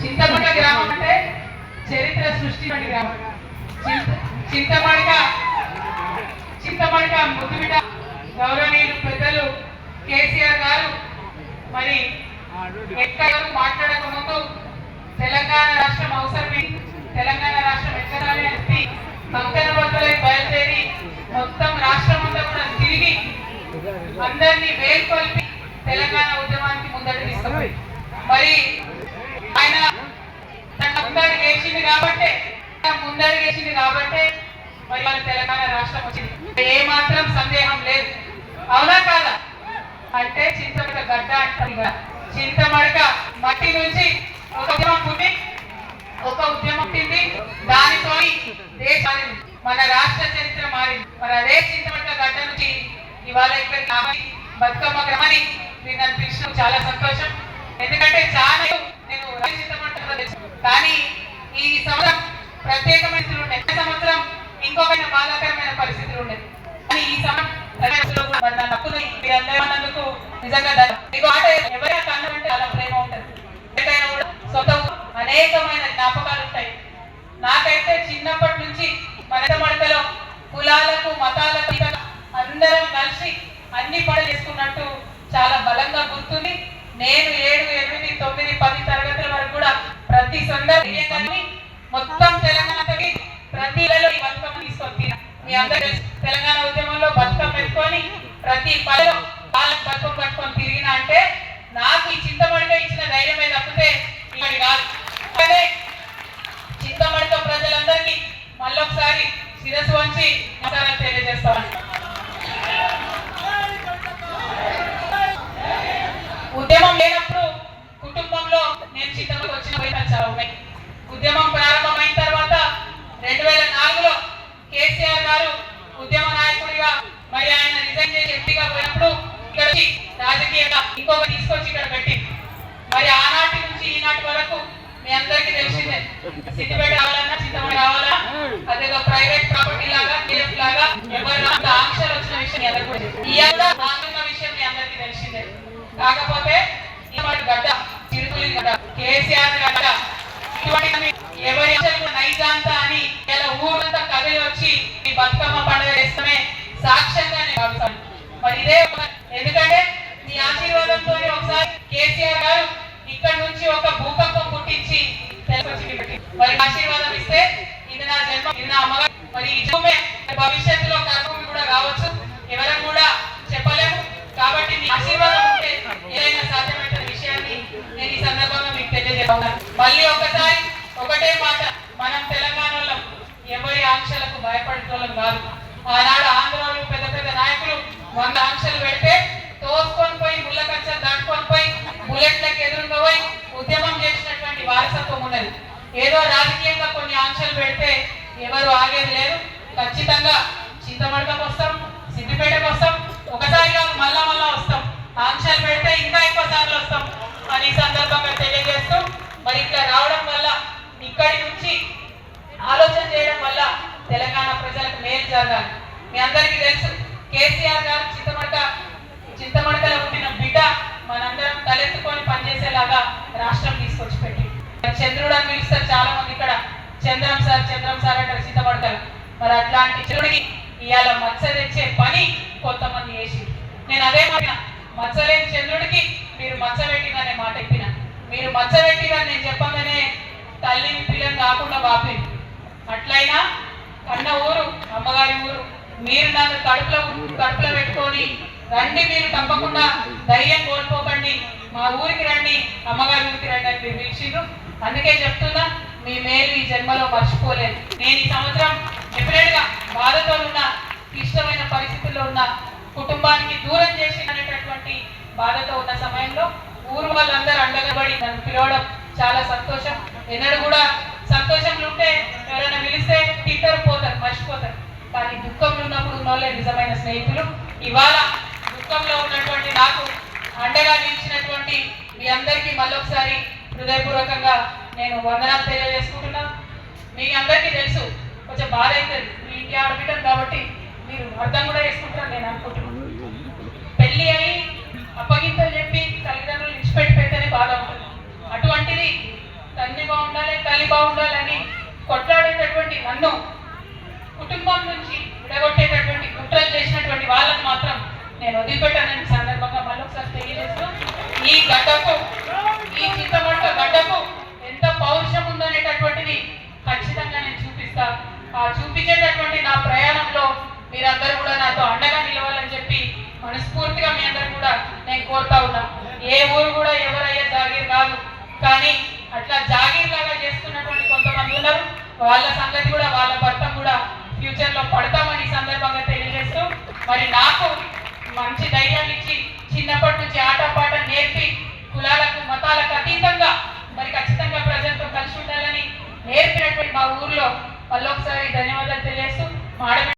చింతమడక గ్రామం అంటే చరిత్ర సృష్టి గ్రామం. చింత- చింతమడక చింతమడక ముద్దుబిడ్డ గౌరవనీయులు పెద్దలు కేసీఆర్ గారు మరి ఎక్కడ మాట్లాడక ముందు తెలంగాణ రాష్ట్రం అవసరమే. తెలంగాణ రాష్ట్రం ఎక్కడాలి అని కంకణ బద్దలై బయలుదేరి మొత్తం రాష్ట్రం అంతా కూడా తిరిగి అందరినీ వేల్కొల్పి తెలంగాణ ఉద్యమానికి ముందట తీసుకుపోయి మరి ఆయన తన వచ్చింది కాబట్టి కాబట్టే తన ముందడుగు మరి మన తెలంగాణ రాష్ట్రం వచ్చింది. ఏ మాత్రం సందేహం లేదు. అవునా కాదా? అంటే చింతమడక గడ్డ అంటారు చింతమడక మట్టి నుంచి ఒక ఉద్యమం పుట్టి ఒక ఉద్యమం పుట్టింది దానితో దేశాన్ని మన రాష్ట్ర చరిత్ర మారింది. మరి అదే చింతమడక గడ్డ నుంచి ఇవాళ ఇక్కడ కాబట్టి బతుకమ్మ గ్రామాన్ని మీరు నన్ను పిలిచిన చాలా సంతోషం. ఎందుకంటే చాలా నేను రాయి కానీ సంవత్సరం ప్రత్యేకమైన ఉన్నాయి సంవత్సరం ఇంకొక బాధాకరమైన పరిస్థితులు ఉన్నాయి కానీ ఈ సంవత్సరం మరి నా నిజంగా ధన్య- ఆట ఎవరైనా కన్నారంటే అలా ప్రేమ ఉంటుంది. ఎక్కడైనా కూడా సొంత అనేకమైన జ్ఞాపకాలు ఉంటాయి. నాకైతే చిన్నప్పటి నుంచి మన మడకలో కులాలకు మతాలకు అందరం కలిసి అన్ని పనులు చేసుకున్నట్టు మీ అందరూ తెలంగాణ ఉద్యమంలో బతుకం పెట్టుకొని ప్రతి పల్లెలో వాళ్ళకి బతుకం పట్టుకొని తిరిగిన అంటే నాకు ఈ చింతమడిగా ఇచ్చిన ధైర్యమే తప్పితే ఇక్కడి కాదు అదే చింతమడక ప్రజలందరికీ మళ్ళొకసారి శిరస్సు వంచి నమస్కారం తెలియజేస్తామని ఉద్యమం లేనప్పుడు కుటుంబంలో నేను చింతమడక వచ్చిన చాలా ఉన్నాయి. ఉద్యమం ప్రారంభమైన తర్వాత రెండు వేల నాలుగులో కేసీఆర్ గారు ఉద్యమ నాయకుడిగా మరి ఆయన రిజైన్ చేసి ఎంపీగా పోయినప్పుడు ఇక్కడ రాజకీయంగా ఇంకొక తీసుకొచ్చి ఇక్కడ పెట్టి మరి ఆనాటి నుంచి ఈనాటి వరకు మీ అందరికీ తెలిసిందే. సిద్దిపేట కావాలన్నా చింతమణి కావాలా అదేదో ప్రైవేట్ ప్రాపర్టీ లాగా కేఎఫ్ లాగా ఎవరి అంత ఆంక్షలు వచ్చిన విషయం మీ అందరికీ కూడా తెలుసు. ఇవాళ ఆందోళన విషయం మీ అందరికీ తెలిసిందే కాకపోతే ఇటువంటి గడ్డ చిరుకులి గడ్డ కేసీఆర్ గడ్డ ఇటువంటి ఎవరి నైజాంతా అని ఇలా ఊరంతా కదిలి వచ్చి ఈ బతుకమ్మ పండుగ చేస్తామే సాక్ష్యంగా నేను భావిస్తాను. మరి ఇదే ఎందుకంటే మీ ఆశీర్వాదంతో ఒకసారి కేసీఆర్ గారు ఇక్కడ నుంచి ఒక భూకంపం పుట్టించి మరి ఆశీర్వాదం ఇస్తే ఇది నా జన్మ ఇది నా అమ్మగారు. మరి ఈ జన్మే భవిష్యత్తులో కర్మభూమి కూడా కావచ్చు. ఎవరం కూడా చెప్పలేము కాబట్టి మీ ఆశీర్వాదం ఉంటే ఏదైనా సాధ్యమైన విషయాన్ని నేను ఈ సందర్భంగా మీకు తెలియజేస్తాను మళ్ళీ ఒకసారి ఒకటే మాట మనం తెలంగాణలో ఎవరి ఆంక్షలకు భయపడేటోళ్ళం కాదు. ఆనాడు ఆంధ్రాలో పెద్ద పెద్ద నాయకులు వంద ఆంక్షలు పెడితే తోసుకొని పోయి ముళ్ళ కచ్చలు దాటుకొని పోయి బుల్లెట్లకు ఎదురుగా పోయి ఉద్యమం చేసినటువంటి వారసత్వం ఉన్నది. ఏదో రాజకీయంగా కొన్ని ఆంక్షలు పెడితే ఎవరు ఆగేది లేదు. ఖచ్చితంగా చింతమడకకు వస్తాం సిద్దిపేటకు వస్తాం ఒకసారి కాదు మళ్ళా మళ్ళా వస్తాం. ఆంక్షలు పెడితే ఇంకా ఎక్కువ సార్లు చంద్రుడు అని పిలుస్తారు చాలా మంది ఇక్కడ. చంద్రం సార్ చంద్రం సార్ అంటారు సిద్ధపడతారు. మరి అట్లాంటి చంద్రుడికి ఇవాళ మత్స తెచ్చే పని కొంతమంది చేసి నేను అదే మాట మచ్చలేని చంద్రుడికి మీరు మచ్చ పెట్టిననే మాట చెప్పిన. మీరు మచ్చ పెట్టిరని నేను చెప్పగానే తల్లిని పిల్లని కాకుండా వాపింది అట్లయినా కన్న ఊరు అమ్మగారి ఊరు మీరు నన్ను కడుపులో కడుపులో పెట్టుకొని రండి మీరు తప్పకుండా ధైర్యం కోల్పోకండి. మా ఊరికి రండి అమ్మగారి ఊరికి రండి అని మీరు పిలిచిండ్రు. అందుకే చెప్తున్నా మీ మేలు ఈ జన్మలో మర్చిపోలేదు నేను ఈ సంవత్సరం డెఫినెట్గా బాధతో ఉన్న క్లిష్టమైన పరిస్థితుల్లో ఉన్న కుటుంబానికి దూరం చేసి అనేటటువంటి బాధతో ఉన్న సమయంలో ఊరు వాళ్ళందరూ అండగబడి నన్ను పిలవడం చాలా సంతోషం. ఎన్నడూ కూడా సంతోషంలో ఉంటే ఎవరైనా పిలిస్తే తిట్టరు పోతారు మర్చిపోతారు. కానీ దుఃఖంలో ఉన్నప్పుడు ఉన్నోళ్ళే నిజమైన స్నేహితులు. ఇవాళ దుఃఖంలో ఉన్నటువంటి నాకు అండగా నిలిచినటువంటి మీ అందరికీ మళ్ళొకసారి హృదయపూర్వకంగా నేను వందనాలు తెలియజేసుకుంటున్నా. మీ అందరికీ తెలుసు కొంచెం బాధ అవుతుంది మీ ఇంటి ఆడబిడ్డం కాబట్టి మీరు అర్థం కూడా చేసుకుంటారు నేను అనుకుంటున్నాను పెళ్ళి అయి అప్పగింతలు చెప్పి తల్లిదండ్రులు ఇచ్చిపెట్టి పెడితేనే బాధ ఉంటుంది. అటువంటిది తల్లి బాగుండాలి తల్లి బాగుండాలని కొట్లాడేటటువంటి నన్ను కుటుంబం నుంచి విడగొట్టేటటువంటి కుట్రలు చేసినటువంటి వాళ్ళని మాత్రం నేను వదిలిపెట్టానని సందర్భంగా సందర్భంగా మళ్ళొకసారి తెలియజేస్తూ ఈ గతకు ఈ చింతమట్ట గడ్డకు ఎంత పౌరుషం ఉందనేటటువంటిది ఖచ్చితంగా నేను చూపిస్తా. ఆ చూపించేటటువంటి నా ప్రయాణంలో మీరందరూ కూడా నాతో అండగా నిలవాలని చెప్పి మనస్ఫూర్తిగా మీ అందరూ కూడా నేను కోరుతా ఉన్నా. ఏ ఊరు కూడా ఎవరయ్యే జాగీర్ కాదు. కానీ అట్లా జాగీర్ లాగా చేస్తున్నటువంటి కొంతమంది ఉన్నారు. వాళ్ళ సంగతి కూడా వాళ్ళ భర్త కూడా ఫ్యూచర్లో పడతామని సందర్భంగా తెలియజేస్తూ మరి నాకు మంచి ధైర్యాన్ని ఇచ్చి చిన్నప్పటి నుంచి కలిసి ఉండాలని నేర్పినటువంటి ఊర్లో మళ్ళొకసారి ధన్యవాదాలు తెలియజేస్తూ మాడ